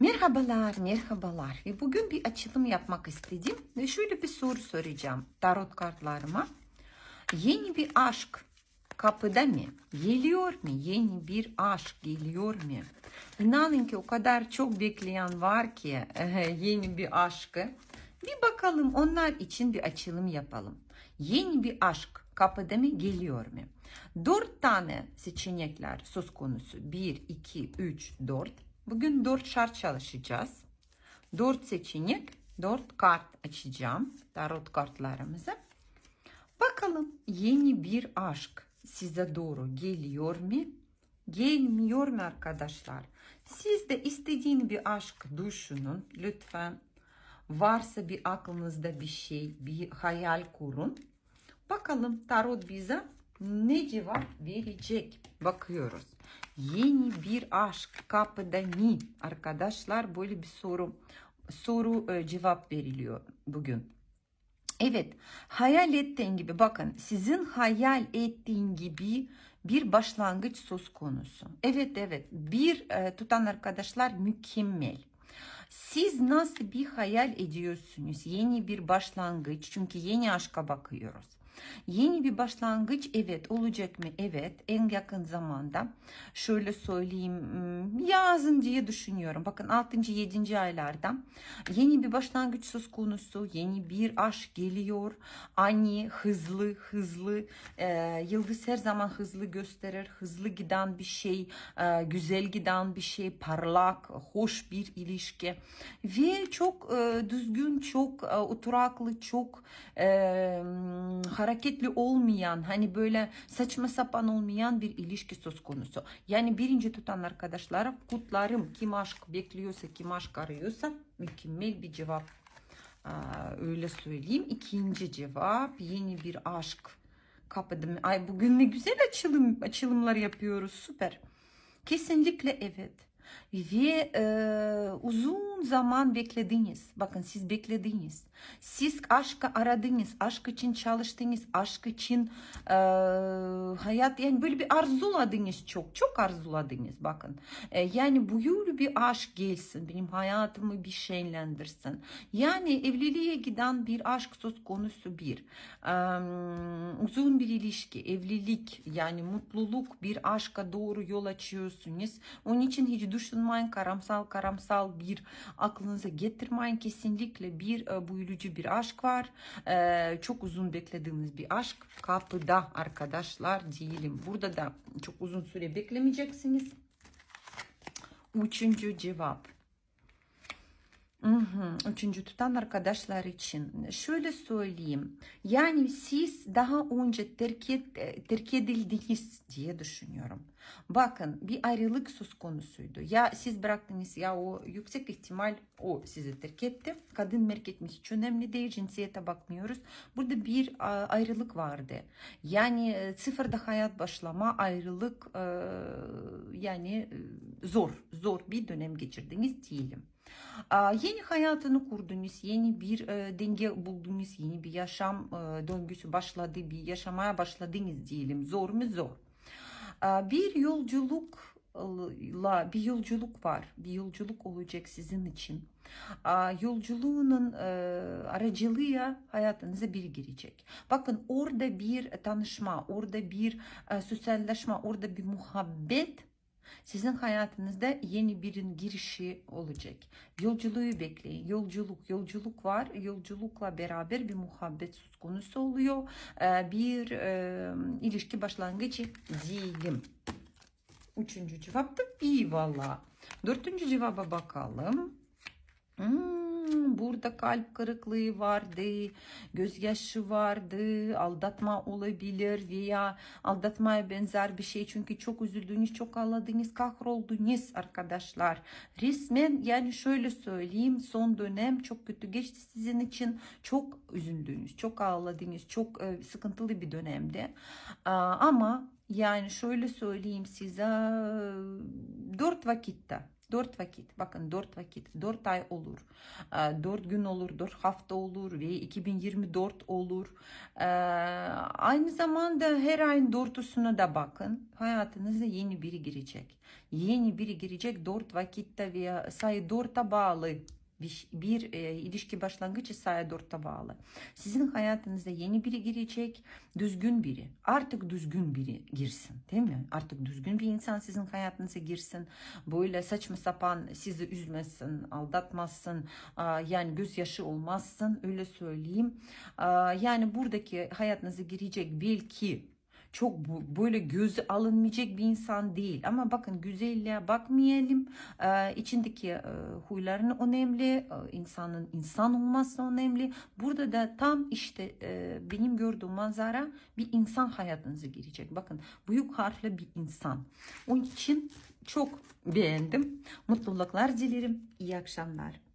Merhabalar, merhabalar. Ve bugün bir açılım yapmak istedim ve şöyle bir soru soracağım tarot kartlarıma. Yeni bir aşk kapıda mı? Geliyor mu? Yeni bir aşk geliyor mu? İnanın ki o kadar çok bekleyen var ki yeni bir aşkı. Bir bakalım onlar için bir açılım yapalım. Yeni bir aşk kapıda mı geliyor mu? Dört tane seçenekler söz konusu. Bir, iki, üç, dört. Bugün dört şart çalışacağız. Dört seçenek, dört kart açacağım. Tarot kartlarımızı. Bakalım yeni bir aşk size doğru geliyor mu? Gelmiyor mu arkadaşlar? Siz de istediğin bir aşk düşünün lütfen. Varsa bir aklınızda bir şey, bir hayal kurun. Bakalım tarot bize ne cevap verecek? Bakıyoruz. Yeni bir aşk kapıda mı? Arkadaşlar böyle bir soru soru e, cevap veriliyor bugün. Evet, hayal ettiğin gibi bakın sizin hayal ettiğin gibi bir başlangıç söz konusu. Evet evet bir e, tutan arkadaşlar mükemmel. Siz nasıl bir hayal ediyorsunuz? Yeni bir başlangıç çünkü yeni aşka bakıyoruz. Yeni bir başlangıç evet olacak mı? Evet en yakın zamanda şöyle söyleyeyim hmm, yazın diye düşünüyorum. Bakın 6. 7. aylarda yeni bir başlangıç söz konusu. Yeni bir aşk geliyor. Ani hızlı hızlı e, yıldız her zaman hızlı gösterir. Hızlı giden bir şey e, güzel giden bir şey parlak hoş bir ilişki ve çok e, düzgün çok e, oturaklı çok e, hareketli olmayan hani böyle saçma sapan olmayan bir ilişki söz konusu. Yani birinci tutan arkadaşlara kutlarım. Kim aşk bekliyorsa kim aşk arıyorsa mükemmel bir cevap. Aa, öyle söyleyeyim. İkinci cevap yeni bir aşk kapıda. Ay bugün ne güzel açılım açılımlar yapıyoruz. Süper. Kesinlikle evet. Ve e, uzun zaman beklediniz. Bakın siz beklediniz. Siz aşkı aradınız. Aşk için çalıştınız. Aşk için e, hayat yani böyle bir arzuladınız çok. Çok arzuladınız bakın. E, yani buyur bir aşk gelsin. Benim hayatımı bir şenlendirsin. Yani evliliğe giden bir aşk söz konusu bir. E, uzun bir ilişki, evlilik yani mutluluk bir aşka doğru yol açıyorsunuz. Onun için hiç düşünmeyin karamsal karamsal bir aklınıza getirmeyin. Kesinlikle bir e, büyülücü bir aşk var. E, çok uzun beklediğimiz bir aşk kapıda arkadaşlar diyelim. Burada da çok uzun süre beklemeyeceksiniz. Üçüncü cevap. Üçüncü tutan arkadaşlar için şöyle söyleyeyim. Yani siz daha önce terk, et, terk edildiniz diye düşünüyorum. Bakın bir ayrılık söz konusuydu. Ya siz bıraktınız ya o yüksek ihtimal o sizi terk etti. Kadın mı erkek mi hiç önemli değil. Cinsiyete bakmıyoruz. Burada bir ayrılık vardı. Yani sıfırda hayat başlama ayrılık yani zor zor bir dönem geçirdiniz diyelim. Yeni hayatını kurdunuz, yeni bir e, denge buldunuz, yeni bir yaşam e, döngüsü başladı, bir yaşamaya başladınız diyelim. Zor mu? Zor. Bir yolculukla bir yolculuk var. Bir yolculuk olacak sizin için. Yolculuğunun e, aracılığıyla hayatınıza biri girecek. Bakın orada bir tanışma, orada bir sosyalleşme, orada bir muhabbet sizin hayatınızda yeni birin girişi olacak. Yolculuğu bekleyin. Yolculuk, yolculuk var. Yolculukla beraber bir muhabbet söz konusu oluyor. Bir e, ilişki başlangıcı diyelim. Üçüncü cevap da iyi valla. Dördüncü cevaba bakalım. Hmm burada kalp kırıklığı vardı, gözyaşı vardı, aldatma olabilir veya aldatmaya benzer bir şey. Çünkü çok üzüldünüz, çok ağladınız, kahroldunuz arkadaşlar. Resmen yani şöyle söyleyeyim son dönem çok kötü geçti sizin için. Çok üzüldünüz, çok ağladınız, çok e, sıkıntılı bir dönemde. Ama yani şöyle söyleyeyim size dört vakitte Dört vakit. Bakın dört vakit. Dört ay olur. Ee, Dört gün olur. Dört hafta olur. Ve 2024 olur. Ee, Aynı zamanda her ayın dörtüsüne de bakın. Hayatınıza yeni biri girecek. Yeni biri girecek dört vakitte veya sayı dörtte bağlı bir, bir e, ilişki başlangıcı sayı dörtte bağlı. Sizin hayatınıza yeni biri girecek, düzgün biri. Artık düzgün biri girsin, değil mi? Artık düzgün bir insan sizin hayatınıza girsin. Böyle saçma sapan sizi üzmesin, aldatmasın, aa, yani gözyaşı olmazsın, öyle söyleyeyim. Aa, Yani buradaki hayatınıza girecek belki çok böyle gözü alınmayacak bir insan değil. Ama bakın güzelliğe bakmayalım. Ee, içindeki e, huylarını önemli. Ee, insanın insan olması önemli. Burada da tam işte e, benim gördüğüm manzara bir insan hayatınıza girecek. Bakın büyük harfli bir insan. Onun için çok beğendim. Mutluluklar dilerim. İyi akşamlar.